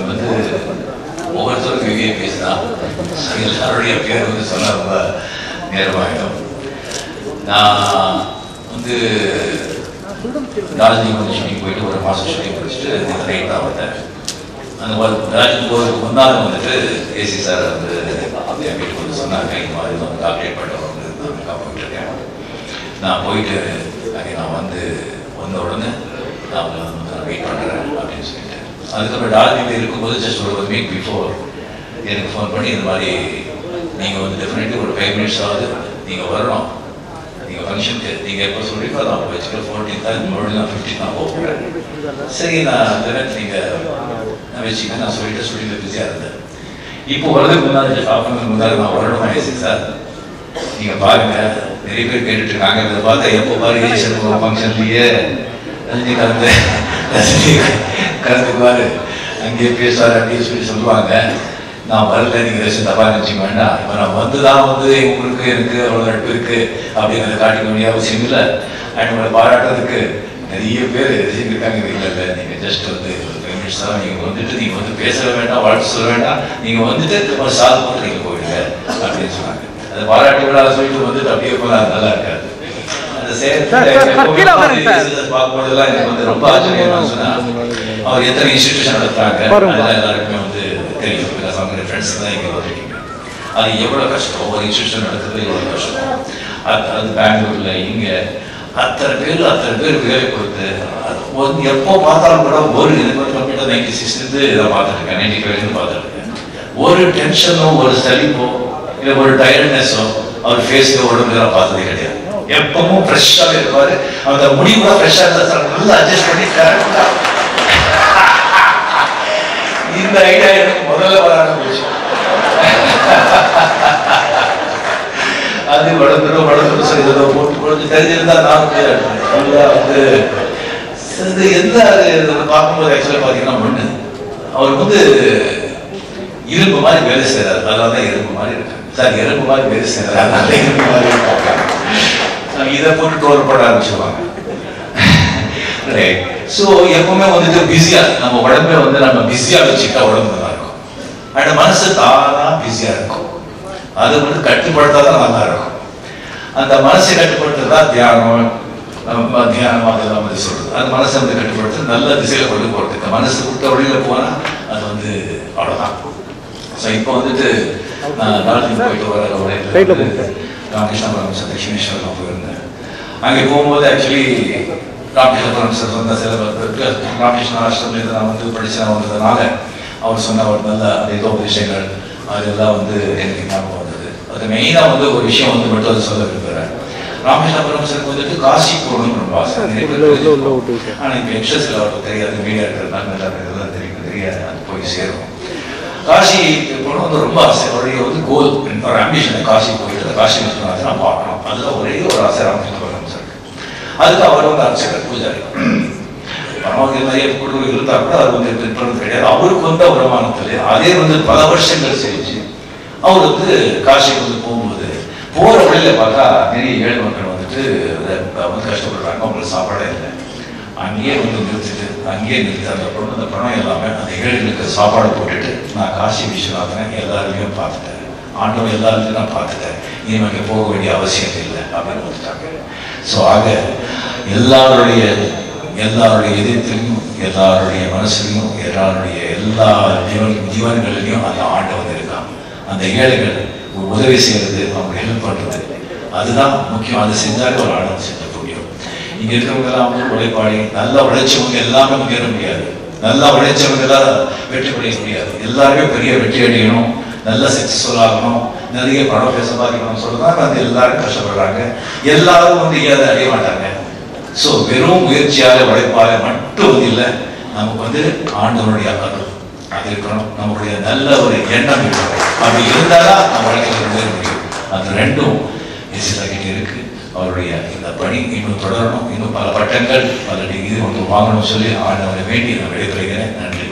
வந்து ஒவ்வொருத்தருக்கும் வெளியே தான் எல்லாருடைய பேர் வந்து சொன்னா ரொம்ப நேரமாகிடும் நான் வந்து டார்ஜிலிங் வந்து ஷூட்டிங் போயிட்டு ஒரு மாதம் ஷூட்டிங் முடிச்சுட்டு நைட் தான் வந்தேன். அந்த மாதிரி டார்ஜிலிங் போகிறதுக்கு முன்னால் வந்துட்டு ஏசி சார் வந்து என் வீட்டுக்கு வந்து சொன்னாங்க இந்த மாதிரி வந்து கால்குலேட் பண்ணுறோம் வந்து நான் போயிட்டு இருக்கேன் நான் போயிட்டு அங்கே நான் வந்து வந்த உடனே நான் வந்து வெயிட் பண்ணுறேன் அப்படின்னு சொல்லி அதுக்கப்புறம் டார்ஜிலிங்கில் இருக்கும்போது ஜஸ்ட் ஒரு வீக் பிஃபோர் எனக்கு ஃபோன் பண்ணி இந்த மாதிரி நீங்கள் வந்து டெஃபினெட்லி ஒரு ஃபைவ் மினிட்ஸ் ஆகுது. நீங்கள் வரணும். நீங்கள் ஃபங்க்ஷனுக்கு நீங்கள் எப்போ சொல்லிக்கோ நான் அப்போ வச்சுக்கிறேன் ஃபோர்டீன் தான் மறுபடியும் நான் ஃபிஃப்டீன் தான் போகிறேன் சரி நான் அந்த நேரத்தில் நீங்கள் நான் வச்சுக்கிறேன் நான் சொல்லிட்டு சொல்லிட்டு பிஸியாக இருந்தேன். இப்போ வரதுக்கு முன்னாடி ஹாஃப் அன் முன்னாடி நான் வரணும் ஆயிடுச்சு சார் நீங்கள் பாருங்கள் நிறைய பேர் கேட்டுட்டு இருக்காங்க. இதை பார்த்தா எப்போ பாரு ஈஸ்வர ஃபங்க்ஷன்லயே ரஜினிகாந்த் ரஜினி கலந்துக்குவாரு அங்கேயே பேசுவார் அப்படின்னு சொல்லி சொல்லுவாங்க. நான் வரல நீங்க ரசித்து தப்பா நினைச்சுக்க வேண்டாம். இப்போ நான் வந்து தான் வந்து உங்களுக்கு எனக்கு அவ்வளோ நட்பு இருக்கு அப்படிங்கிறத காட்டிக்க வேண்டிய அவசியம் இல்லை. அண்ட் உங்களை பாராட்டுறதுக்கு நிறைய பேர் இருக்காங்க இல்லை இல்லை. நீங்க ஜஸ்ட் வந்து மினிட்ஸ் தான் நீங்க வந்துட்டு நீங்க வந்து பேச வேண்டாம் வாழ்த்து சொல்ல வேண்டாம். நீங்க வந்துட்டு ஒரு சாது போட்டு நீங்க போயிடுங்க அப்படின்னு சொன்னாங்க. அது பாராட்டு விழா சொல்லிட்டு வந்துட்டு அப்படியே அது நல்லா இருக்காது. அந்த சேர்த்து. பார்க்கும்போதெல்லாம் எனக்கு வந்து ரொம்ப ஆச்சரியமா சொன்னா அவர் எத்தனை இன்ஸ்டிடியூஷன் நடத்துறாங்க பாருங்க. அதெல்லாம் எல்லாருக்குமே வந்து தெரியும். பிகாஸ் அவங்க ஃப்ரெண்ட்ஸ் தான் இங்கே வந்துருக்கீங்க. அது எவ்வளவு கஷ்டம்? ஒவ்வொரு இன்ஸ்டிடியூஷன் நடத்துறது எவ்வளவு கஷ்டம்? அது அது பெங்களூர்ல இங்க. அத்தனை பேர் அத்தனை பேர் வேலை கொடுத்து அது எப்போ பார்த்தாலும் கூட ஒரு எனக்கு வந்து கம்ப்யூட்டர் நைன்டி சிக்ஸ்லேருந்து இதை பார்த்துருக்கேன். நைன்டி ஃபைவ்லேருந்து பார்த்துருக்கேன். ஒரு டென்ஷனோ ஒரு சலிப்போ இல்லை ஒரு டயர்ட்னஸோ அவர் ஃபேஸ்ல உடம்புல பார்த்ததே கிடையாது. எப்பவும் ஃப்ரெஷ்ஷாகவே இருப்பாரு. அந்த முடி கூட ஃப்ரெஷ்ஷாக இருந்தா சார் நல்லா அட்ஜஸ்ட் பண்ணி கரெக்டாக இந்த ஐடியா எனக்கு முதல்ல வர ஆரம்பிச்சு அது வளர்ந்துடும் வளர்ந்துடும் செய்ததோ போட்டு போட்டு தெரிஞ்சிருந்தா நான் நல்லா வந்து இது எந்த அது பார்க்கும்போது ஆக்சுவலாக பார்த்தீங்கன்னா மண்ணு. அவர் வந்து இரும்பு மாதிரி வேலை செய்கிறார் அதனால தான் இரும்பு மாதிரி இருக்கு. சார் எறும்பு மாதிரி வேலை செய்கிறார் அதனால இரும்பு மாதிரி இருக்காங்க. இதை போட்டு டோர் போட ஆரம்பிச்சிருவாங்க. ஸோ எப்பவுமே வந்துட்டு பிஸியா நம்ம உடம்பை வந்து நம்ம பிஸியா வச்சுக்கிட்டா உடம்பு நல்லா இருக்கும். அண்ட் மனசு தானா பிஸியா இருக்கும். அது வந்து கட்டுப்படுத்தாதான் நல்லா இருக்கும். அந்த மனசை கட்டுப்படுத்துறதா தியானம். நம்ம தியானம் அதெல்லாம் வந்து சொல்றது. அந்த மனசை வந்து கட்டுப்படுத்து நல்ல திசையில கொண்டு போறதுக்கு மனசு விட்ட வழியில போனா அது வந்து அவ்வளவுதான். ஸோ இப்போ வந்துட்டு நான் டார்ஜிலிங் போயிட்டு வர. ராமகிருஷ்ணபுரம் லட்சுமீஸ்வரம் போயிருந்தேன். அங்கே போகும்போது ஆக்சுவலி ராமகிருஷ்ணபுரம் சார் சொந்த சில இருக்கு. ராமகிருஷ்ண ஆசிரமில் நான் வந்து படிச்சு நான் வந்ததுனால அவர் சொன்ன ஒரு நல்ல ஏதோ விஷயங்கள் அதெல்லாம் வந்து எனக்கு ஞாபகம் வந்தது. அது மெயினாக வந்து ஒரு விஷயம் வந்து மட்டும் அதை சொல்ல விரும்புகிறேன் ராமகிருஷ்ணபுரம் சாருக்கு வந்துட்டு காசி போகணும்னு ரொம்ப ஆசை. ஆனால் இப்போ எக்ஸஸில் அவருக்கு தெரியாது. மீடியா இருக்கிறதுனால நல்லா இதெல்லாம் தெரியும். தெரியாது. அது போய் சேரும். காசி போகணும் வந்து ரொம்ப ஆசை. அவருடைய வந்து கோல் ஒரு ஆம்பிஷன் காசி போயிட்டு காசி விஸ்வநாதனை நான் பார்க்கணும். அதுதான் ஒரே ஒரு ஆசை சார் அதுக்கு அவர் வந்து அர்ச்சகர் பூஜாரி. பரவாயில்ல நிறைய குழு இருந்தா கூட அவர் வந்து இது கிடையாது. அவருக்கு வந்த வருமானத்துல அதே வந்து பல வருஷங்கள் செஞ்சு அவர் வந்து காசிக்கு வந்து போகும்போது போற வழியில பார்த்தா நிறைய ஏழை மக்கள் வந்துட்டு வந்து கஷ்டப்படுறாங்க. அவங்களுக்கு சாப்பாடே இல்லை. அங்கேயே வந்து நிறுத்திட்டு அங்கேயே நிறுத்தி அந்த பொண்ணு அந்த பணம் எல்லாமே அந்த ஏழைகளுக்கு சாப்பாடு போட்டுட்டு நான் காசி விஸ்வநாதன் எல்லாருமே பார்த்துட்டேன். ஆண்டவன் எல்லாருமே நான் பார்த்துட்டேன். இனிமே போக வேண்டிய அவசியம் இல்லை அப்படின்னு வந்துட்டாங்க. ஸோ ஆக எல்லாருடைய எல்லாருடைய இதயத்திலையும் எல்லாருடைய மனசுலையும் எல்லாருடைய எல்லா ஜீவன் ஜீவன்களிலையும் அந்த ஆண்டவன் இருக்கான் அந்த ஏழைகள் உதவி செய்யறது அவங்க ஹெல்ப் பண்ணுறது அதுதான் முக்கியம். அது செஞ்சாலே ஒரு ஆண்டவன் செஞ்ச முடியும். இங்கே இருக்கிறவங்க வந்து உழைப்பாளி. நல்லா உழைச்சவங்க எல்லாமே முன்னேற முடியாது. நல்லா உழைச்சவங்க எல்லாம் வெற்றி அடைய முடியாது. எல்லாருமே பெரிய வெற்றி அடையணும். நல்ல சக்சஸ்ஃபுல் ஆகணும். நிறைய பணம் பேச சம்பாதிக்கணும் சொல்றதுனால அது எல்லாரும் கஷ்டப்படுறாங்க. எல்லாரும் வந்து ஏதாவது அடைய மாட்டாங்க. ஸோ வெறும் முயற்சியால உழைப்பால மட்டும் வந்து இல்லை நமக்கு வந்து ஆண்டவனுடைய அருள். அது இருக்கணும். நம்மளுடைய நல்ல ஒரு எண்ணம் இருக்கணும். அப்படி இருந்தாதான் நம்ம வாழ்க்கையில் முடியும். அது ரெண்டும் இசைக்கிட்ட இருக்கு. அவருடைய இந்த பணி இன்னும் தொடரணும். இன்னும் பல பட்டங்கள். பல டிகிரி ஒன்று வாங்கணும்னு சொல்லி ஆண்டவனை வேண்டி நான் விடைபெறுகிறேன். நன்றி.